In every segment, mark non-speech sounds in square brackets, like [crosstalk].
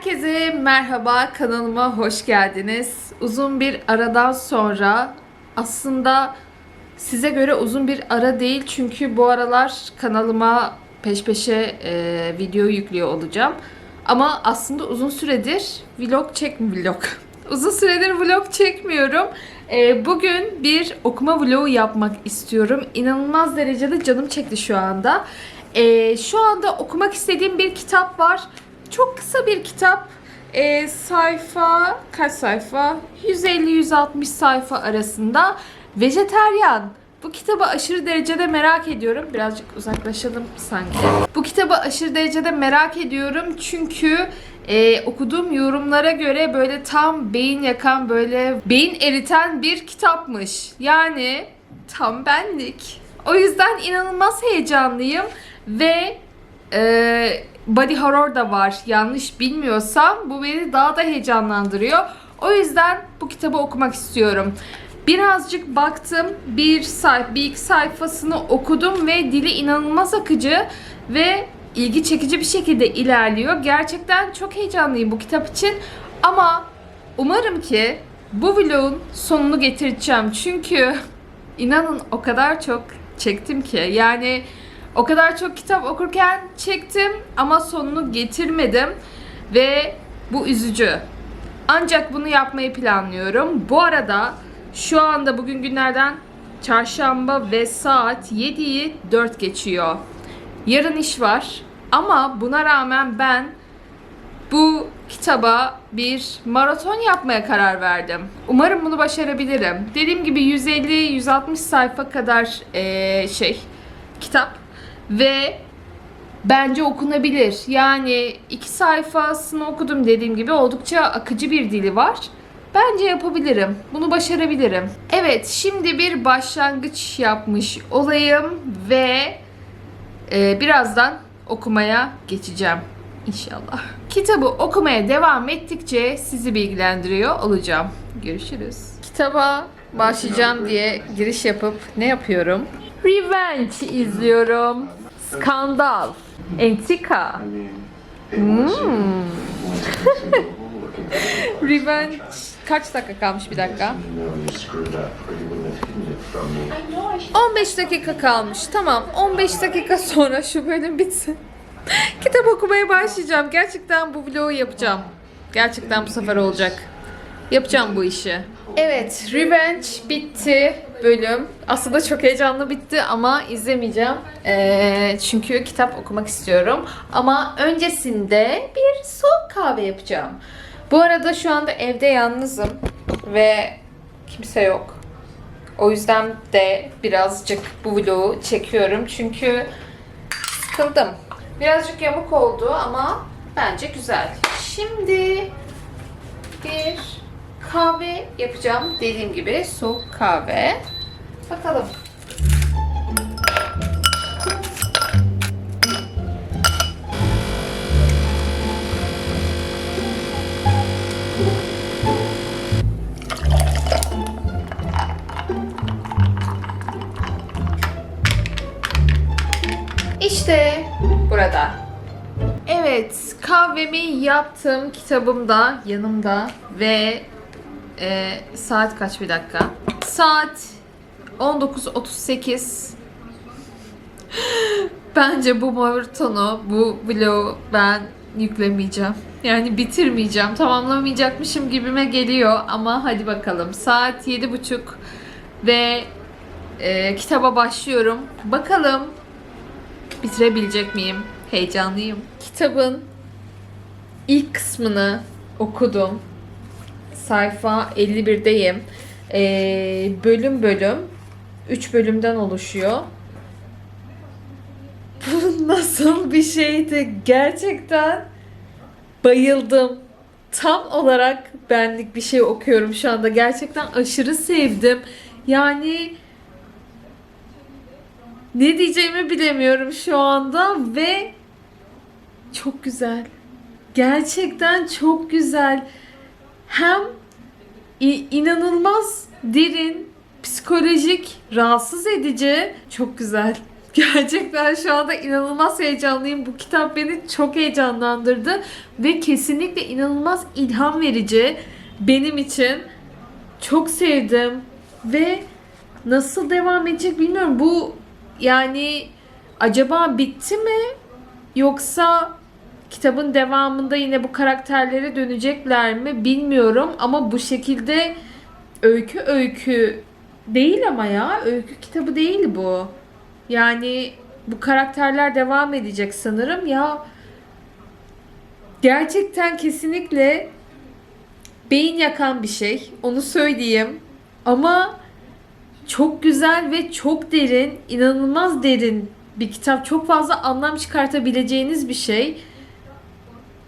Herkese merhaba kanalıma hoş geldiniz. Uzun bir aradan sonra aslında size göre uzun bir ara değil çünkü bu aralar kanalıma peş peşe e, video yüklüyor olacağım. Ama aslında uzun süredir vlog çek vlog. [laughs] Uzun süredir vlog çekmiyorum. E, bugün bir okuma vlogu yapmak istiyorum. İnanılmaz derecede canım çekti şu anda. E, şu anda okumak istediğim bir kitap var. Çok kısa bir kitap. E, sayfa kaç sayfa? 150-160 sayfa arasında. Vejeteryan. Bu kitabı aşırı derecede merak ediyorum. Birazcık uzaklaşalım sanki. Bu kitabı aşırı derecede merak ediyorum çünkü e, okuduğum yorumlara göre böyle tam beyin yakan böyle beyin eriten bir kitapmış. Yani tam benlik. O yüzden inanılmaz heyecanlıyım ve e, body horror da var. Yanlış bilmiyorsam bu beni daha da heyecanlandırıyor. O yüzden bu kitabı okumak istiyorum. Birazcık baktım, bir sayfa, bir iki sayfasını okudum ve dili inanılmaz akıcı ve ilgi çekici bir şekilde ilerliyor. Gerçekten çok heyecanlıyım bu kitap için ama umarım ki bu vlogun sonunu getireceğim. Çünkü [laughs] inanın o kadar çok çektim ki yani o kadar çok kitap okurken çektim ama sonunu getirmedim ve bu üzücü. Ancak bunu yapmayı planlıyorum. Bu arada şu anda bugün günlerden çarşamba ve saat 7'yi 4 geçiyor. Yarın iş var ama buna rağmen ben bu kitaba bir maraton yapmaya karar verdim. Umarım bunu başarabilirim. Dediğim gibi 150-160 sayfa kadar eee, şey kitap ve bence okunabilir. Yani iki sayfasını okudum dediğim gibi oldukça akıcı bir dili var. Bence yapabilirim. Bunu başarabilirim. Evet, şimdi bir başlangıç yapmış olayım ve e, birazdan okumaya geçeceğim inşallah. Kitabı okumaya devam ettikçe sizi bilgilendiriyor olacağım. Görüşürüz. Kitaba başlayacağım diye giriş yapıp ne yapıyorum? Revenge izliyorum. Skandal. Entrika. Hmm. [laughs] Revenge kaç dakika kalmış bir dakika? 15 dakika kalmış. Tamam. 15 dakika sonra şu bölüm bitsin. [laughs] Kitap okumaya başlayacağım. Gerçekten bu vlogu yapacağım. Gerçekten bu sefer olacak. Yapacağım bu işi. Evet, Revenge bitti bölüm. Aslında çok heyecanlı bitti ama izlemeyeceğim. Ee, çünkü kitap okumak istiyorum. Ama öncesinde bir soğuk kahve yapacağım. Bu arada şu anda evde yalnızım ve kimse yok. O yüzden de birazcık bu vlogu çekiyorum. Çünkü sıkıldım. Birazcık yamuk oldu ama bence güzel. Şimdi bir yapacağım. Dediğim gibi soğuk kahve. Bakalım. İşte burada. Evet, kahvemi yaptım. Kitabım da yanımda ve e, saat kaç bir dakika? Saat 19.38. [gasps] Bence bu maratonu, bu vlogu ben yüklemeyeceğim. Yani bitirmeyeceğim. Tamamlamayacakmışım gibime geliyor ama hadi bakalım. Saat 7.30 ve e, kitaba başlıyorum. Bakalım bitirebilecek miyim? Heyecanlıyım. Kitabın ilk kısmını okudum. Sayfa 51'deyim. Ee, bölüm bölüm 3 bölümden oluşuyor. [laughs] Bu nasıl bir şeydi? Gerçekten bayıldım. Tam olarak benlik bir şey okuyorum şu anda. Gerçekten aşırı sevdim. Yani ne diyeceğimi bilemiyorum şu anda ve çok güzel. Gerçekten çok güzel. Hem inanılmaz derin, psikolojik, rahatsız edici, çok güzel. [laughs] Gerçekten şu anda inanılmaz heyecanlıyım. Bu kitap beni çok heyecanlandırdı ve kesinlikle inanılmaz ilham verici benim için. Çok sevdim ve nasıl devam edecek bilmiyorum. Bu yani acaba bitti mi yoksa kitabın devamında yine bu karakterlere dönecekler mi bilmiyorum ama bu şekilde öykü öykü değil ama ya öykü kitabı değil bu. Yani bu karakterler devam edecek sanırım ya. Gerçekten kesinlikle beyin yakan bir şey. Onu söyleyeyim. Ama çok güzel ve çok derin, inanılmaz derin bir kitap. Çok fazla anlam çıkartabileceğiniz bir şey.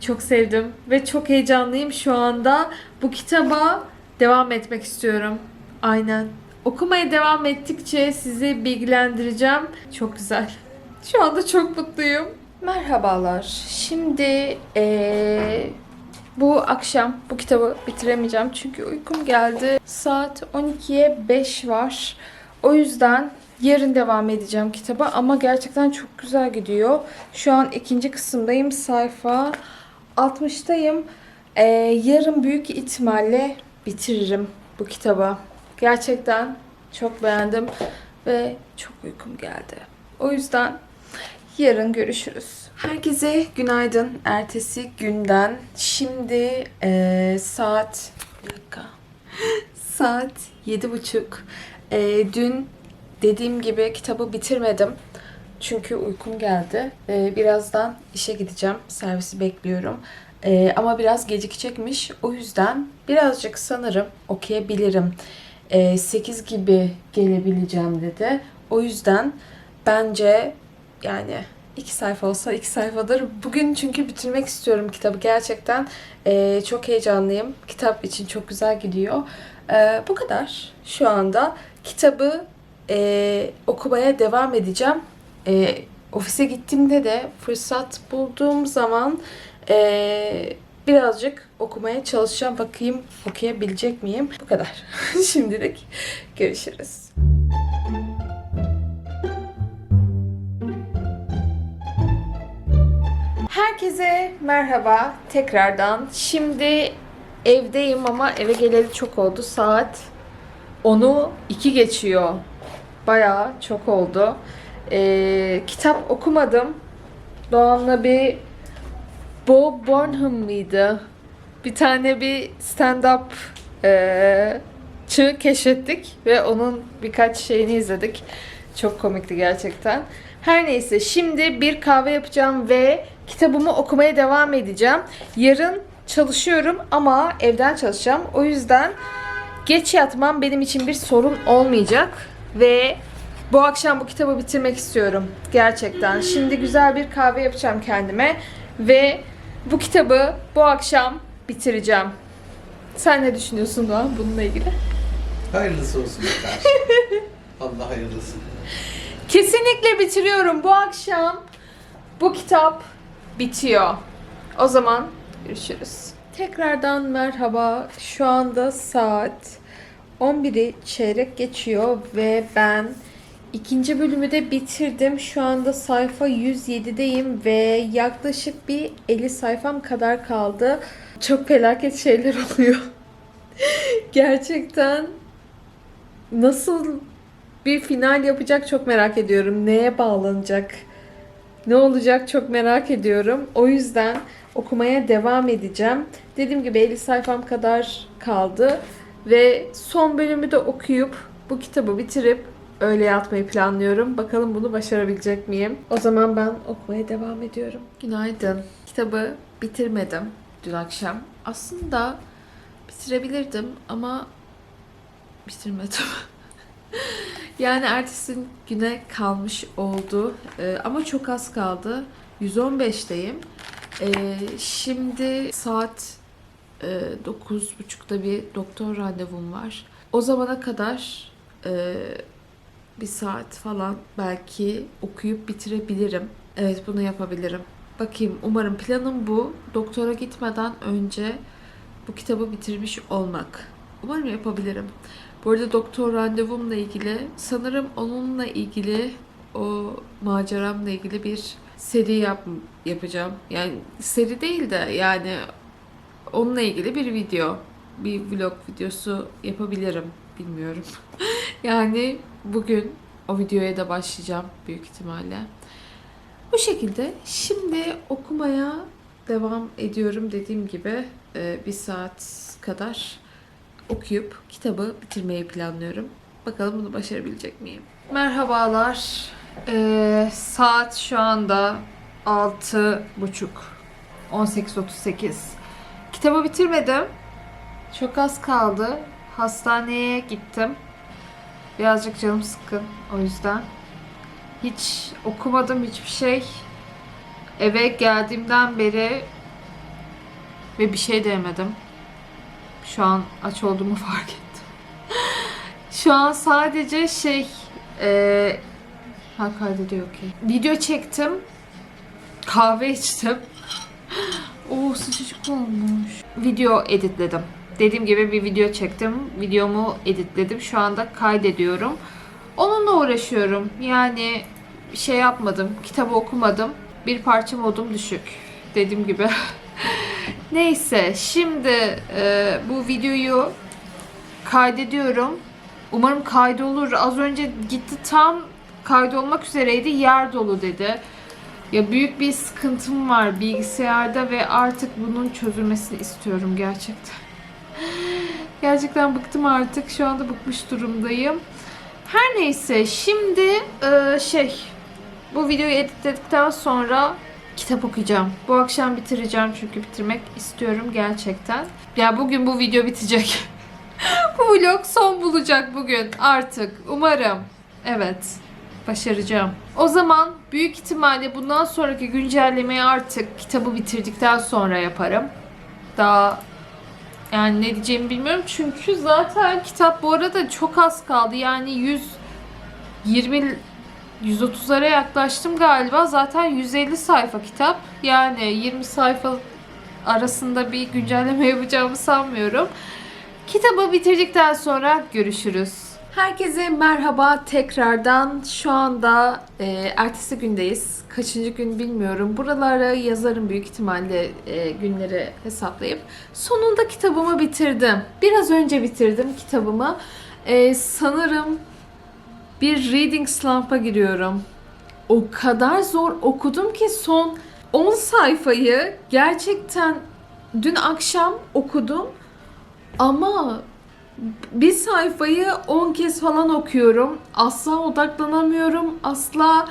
Çok sevdim ve çok heyecanlıyım şu anda. Bu kitaba devam etmek istiyorum. Aynen. Okumaya devam ettikçe sizi bilgilendireceğim. Çok güzel. Şu anda çok mutluyum. Merhabalar. Şimdi eee, bu akşam bu kitabı bitiremeyeceğim çünkü uykum geldi. Saat 12'ye 5 var. O yüzden yarın devam edeceğim kitaba ama gerçekten çok güzel gidiyor. Şu an ikinci kısımdayım. Sayfa 60'tayım. Ee, yarın büyük ihtimalle bitiririm bu kitabı. Gerçekten çok beğendim ve çok uykum geldi. O yüzden yarın görüşürüz. Herkese günaydın. Ertesi günden. Şimdi eee, saat bir dakika. [laughs] saat yedi buçuk. Eee, dün dediğim gibi kitabı bitirmedim. Çünkü uykum geldi. Eee, birazdan işe gideceğim. Servisi bekliyorum. Eee, ama biraz gecikecekmiş. O yüzden birazcık sanırım okuyabilirim. Eee, 8 gibi gelebileceğim dedi. O yüzden bence yani iki sayfa olsa iki sayfadır. Bugün çünkü bitirmek istiyorum kitabı gerçekten. Eee, çok heyecanlıyım. Kitap için çok güzel gidiyor. Eee, bu kadar şu anda. Kitabı eee, okumaya devam edeceğim. Eee, ofise gittiğimde de fırsat bulduğum zaman eee, birazcık okumaya çalışacağım. Bakayım okuyabilecek miyim? Bu kadar. [laughs] Şimdilik görüşürüz. Herkese merhaba tekrardan. Şimdi evdeyim ama eve geleli çok oldu. Saat 10'u 2 geçiyor. Bayağı çok oldu. Ee, kitap okumadım. Doğan'la bir Bob Burnham mıydı? Bir tane bir stand-up eee çığ keşfettik ve onun birkaç şeyini izledik. Çok komikti gerçekten. Her neyse şimdi bir kahve yapacağım ve kitabımı okumaya devam edeceğim. Yarın çalışıyorum ama evden çalışacağım. O yüzden geç yatmam benim için bir sorun olmayacak ve bu akşam bu kitabı bitirmek istiyorum. Gerçekten. Şimdi güzel bir kahve yapacağım kendime ve bu kitabı bu akşam bitireceğim. Sen ne düşünüyorsun Doğan bununla ilgili? Hayırlısı olsun kardeşim. [laughs] Allah hayırlısı. Kesinlikle bitiriyorum. Bu akşam bu kitap bitiyor. O zaman görüşürüz. Tekrardan merhaba. Şu anda saat 11'i çeyrek geçiyor ve ben ikinci bölümü de bitirdim. Şu anda sayfa 107'deyim ve yaklaşık bir 50 sayfam kadar kaldı. Çok felaket şeyler [laughs] oluyor. Gerçekten nasıl bir final yapacak çok merak ediyorum. Neye bağlanacak? Ne olacak çok merak ediyorum. O yüzden okumaya devam edeceğim. Dediğim gibi 50 sayfam kadar kaldı. Ve son bölümü de okuyup bu kitabı bitirip öyle yatmayı planlıyorum. Bakalım bunu başarabilecek miyim? O zaman ben okumaya devam ediyorum. Günaydın. Kitabı bitirmedim dün akşam. Aslında bitirebilirdim ama bitirmedim. [laughs] Yani ertesi güne kalmış oldu. Ee, ama çok az kaldı. 115'teyim. Ee, şimdi saat e, 9.30'da bir doktor randevum var. O zamana kadar e, bir saat falan belki okuyup bitirebilirim. Evet bunu yapabilirim. Bakayım umarım planım bu. Doktora gitmeden önce bu kitabı bitirmiş olmak. Umarım yapabilirim. Bu arada doktor randevumla ilgili sanırım onunla ilgili o maceramla ilgili bir seri yap yapacağım. Yani seri değil de yani onunla ilgili bir video, bir vlog videosu yapabilirim. Bilmiyorum. [laughs] yani bugün o videoya da başlayacağım büyük ihtimalle. Bu şekilde şimdi okumaya devam ediyorum dediğim gibi e, bir saat kadar okuyup kitabı bitirmeyi planlıyorum. Bakalım bunu başarabilecek miyim? Merhabalar. Ee, saat şu anda 6.30. 18.38. Kitabı bitirmedim. Çok az kaldı. Hastaneye gittim. Birazcık canım sıkkın o yüzden. Hiç okumadım hiçbir şey. Eve geldiğimden beri ve bir şey de yemedim. Şu an aç olduğumu [laughs] fark ettim. Şu an sadece şey eee ha kaydediyor ki. Video çektim. Kahve içtim. [laughs] Oo sıcacık olmuş. Video editledim. Dediğim gibi bir video çektim. Videomu editledim. Şu anda kaydediyorum. Onunla uğraşıyorum. Yani şey yapmadım. Kitabı okumadım. Bir parça modum düşük. Dediğim gibi. [laughs] Neyse şimdi e, bu videoyu kaydediyorum. Umarım kaydolur. Az önce gitti tam kaydolmak üzereydi. Yer dolu dedi. Ya büyük bir sıkıntım var bilgisayarda ve artık bunun çözülmesini istiyorum gerçekten. Gerçekten bıktım artık. Şu anda bıkmış durumdayım. Her neyse şimdi e, şey bu videoyu editledikten sonra kitap okuyacağım. Bu akşam bitireceğim çünkü bitirmek istiyorum gerçekten. Ya bugün bu video bitecek. [laughs] bu vlog son bulacak bugün artık. Umarım. Evet. Başaracağım. O zaman büyük ihtimalle bundan sonraki güncellemeyi artık kitabı bitirdikten sonra yaparım. Daha yani ne diyeceğimi bilmiyorum. Çünkü zaten kitap bu arada çok az kaldı. Yani 120 130'lara yaklaştım galiba. Zaten 150 sayfa kitap. Yani 20 sayfa arasında bir güncelleme [laughs] yapacağımı sanmıyorum. Kitabı bitirdikten sonra görüşürüz. Herkese merhaba tekrardan. Şu anda e, ertesi gündeyiz. Kaçıncı gün bilmiyorum. Buralara yazarım büyük ihtimalle e, günleri hesaplayıp. Sonunda kitabımı bitirdim. Biraz önce bitirdim kitabımı. E, sanırım bir reading slump'a giriyorum. O kadar zor okudum ki son 10 sayfayı gerçekten dün akşam okudum. Ama bir sayfayı 10 kez falan okuyorum. Asla odaklanamıyorum. Asla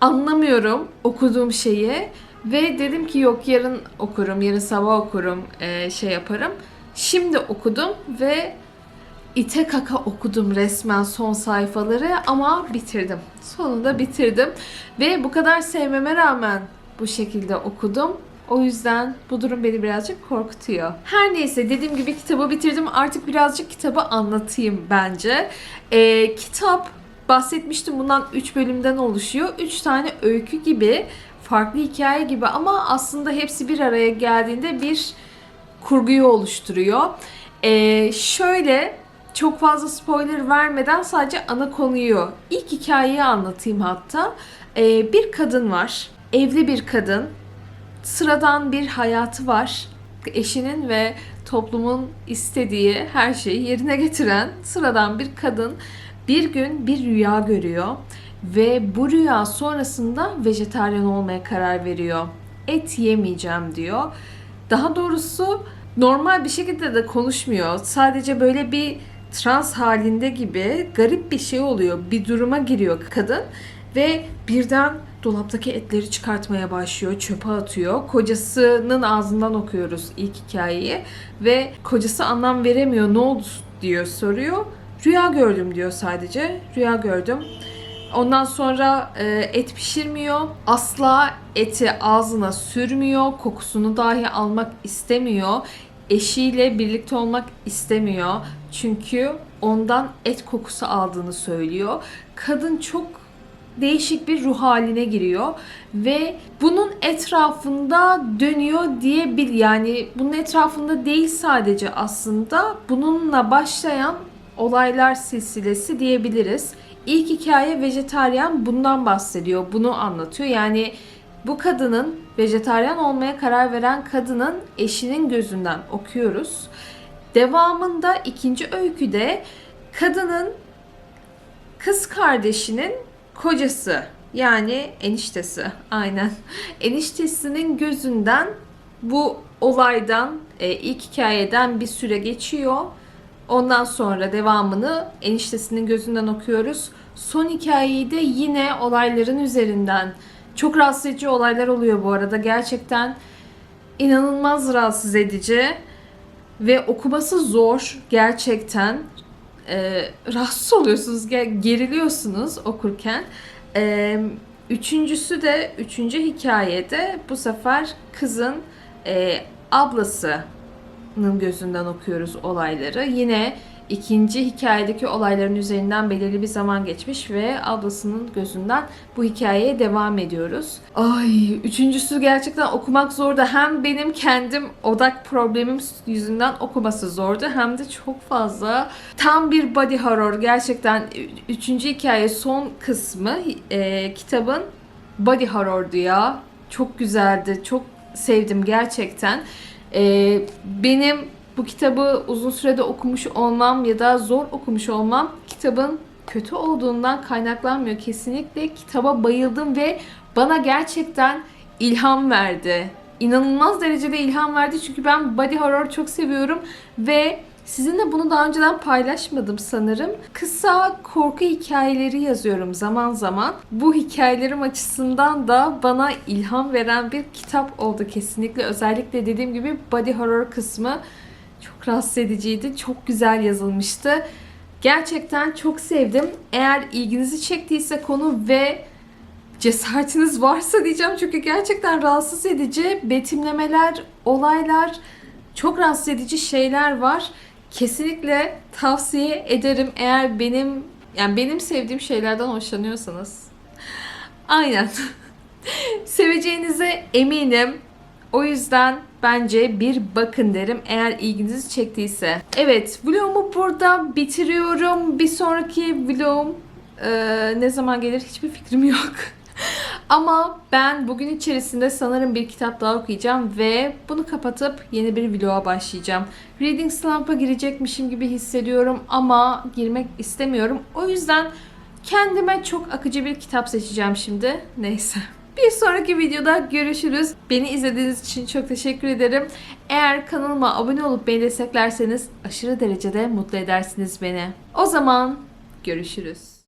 anlamıyorum okuduğum şeyi. Ve dedim ki yok yarın okurum, yarın sabah okurum, eee, şey yaparım. Şimdi okudum ve ite kaka okudum resmen son sayfaları ama bitirdim. Sonunda bitirdim. Ve bu kadar sevmeme rağmen bu şekilde okudum. O yüzden bu durum beni birazcık korkutuyor. Her neyse dediğim gibi kitabı bitirdim. Artık birazcık kitabı anlatayım bence. Ee, kitap bahsetmiştim bundan 3 bölümden oluşuyor. 3 tane öykü gibi, farklı hikaye gibi ama aslında hepsi bir araya geldiğinde bir kurguyu oluşturuyor. Ee, şöyle çok fazla spoiler vermeden sadece ana konuyu, ilk hikayeyi anlatayım hatta. Ee, bir kadın var, evli bir kadın, sıradan bir hayatı var. Eşinin ve toplumun istediği her şeyi yerine getiren sıradan bir kadın bir gün bir rüya görüyor ve bu rüya sonrasında vejetaryen olmaya karar veriyor. Et yemeyeceğim diyor. Daha doğrusu normal bir şekilde de konuşmuyor. Sadece böyle bir trans halinde gibi garip bir şey oluyor. Bir duruma giriyor kadın ve birden dolaptaki etleri çıkartmaya başlıyor, çöpe atıyor. Kocasının ağzından okuyoruz ilk hikayeyi ve kocası anlam veremiyor. Ne oldu diyor soruyor. Rüya gördüm diyor sadece. Rüya gördüm. Ondan sonra e, et pişirmiyor. Asla eti ağzına sürmüyor. Kokusunu dahi almak istemiyor. Eşiyle birlikte olmak istemiyor. Çünkü ondan et kokusu aldığını söylüyor. Kadın çok değişik bir ruh haline giriyor ve bunun etrafında dönüyor diyebil yani bunun etrafında değil sadece aslında bununla başlayan olaylar silsilesi diyebiliriz. İlk hikaye vejetaryen bundan bahsediyor. Bunu anlatıyor. Yani bu kadının vejetaryen olmaya karar veren kadının eşinin gözünden okuyoruz. Devamında ikinci öyküde kadının kız kardeşinin kocası yani eniştesi aynen eniştesinin gözünden bu olaydan e, ilk hikayeden bir süre geçiyor. Ondan sonra devamını eniştesinin gözünden okuyoruz. Son hikayeyi de yine olayların üzerinden çok rahatsız edici olaylar oluyor bu arada. Gerçekten inanılmaz rahatsız edici ve okuması zor gerçekten. Ee, rahatsız oluyorsunuz, ge- geriliyorsunuz okurken. Ee, üçüncüsü de, üçüncü hikayede bu sefer kızın e, ablasının gözünden okuyoruz olayları. Yine ikinci hikayedeki olayların üzerinden belirli bir zaman geçmiş ve ablasının gözünden bu hikayeye devam ediyoruz. Ay, üçüncüsü gerçekten okumak zordu. Hem benim kendim odak problemim yüzünden okuması zordu hem de çok fazla tam bir body horror gerçekten üçüncü hikaye son kısmı e, kitabın body horror'du ya. Çok güzeldi. Çok sevdim gerçekten. E, benim bu kitabı uzun sürede okumuş olmam ya da zor okumuş olmam kitabın kötü olduğundan kaynaklanmıyor. Kesinlikle kitaba bayıldım ve bana gerçekten ilham verdi. İnanılmaz derecede ilham verdi çünkü ben body horror çok seviyorum ve sizinle bunu daha önceden paylaşmadım sanırım. Kısa korku hikayeleri yazıyorum zaman zaman. Bu hikayelerim açısından da bana ilham veren bir kitap oldu kesinlikle. Özellikle dediğim gibi body horror kısmı çok rahatsız ediciydi. Çok güzel yazılmıştı. Gerçekten çok sevdim. Eğer ilginizi çektiyse konu ve cesaretiniz [laughs] varsa diyeceğim çünkü gerçekten rahatsız edici betimlemeler, olaylar, çok rahatsız edici şeyler var. Kesinlikle tavsiye ederim eğer benim yani benim sevdiğim şeylerden hoşlanıyorsanız. [laughs] Aynen. [laughs] Seveceğinize eminim. O yüzden bence bir bakın derim eğer ilginizi çektiyse. Evet vlogumu burada bitiriyorum. Bir sonraki vlogum e, ne zaman gelir hiçbir fikrim yok. [laughs] Ama ben bugün içerisinde sanırım bir kitap daha okuyacağım ve bunu kapatıp yeni bir vloga başlayacağım. Reading Slump'a girecekmişim gibi hissediyorum ama girmek istemiyorum. O yüzden kendime çok akıcı bir kitap seçeceğim şimdi. Neyse. Bir sonraki videoda görüşürüz. Beni izlediğiniz için çok teşekkür ederim. Eğer kanalıma abone olup beni desteklerseniz aşırı derecede mutlu edersiniz beni. O zaman görüşürüz.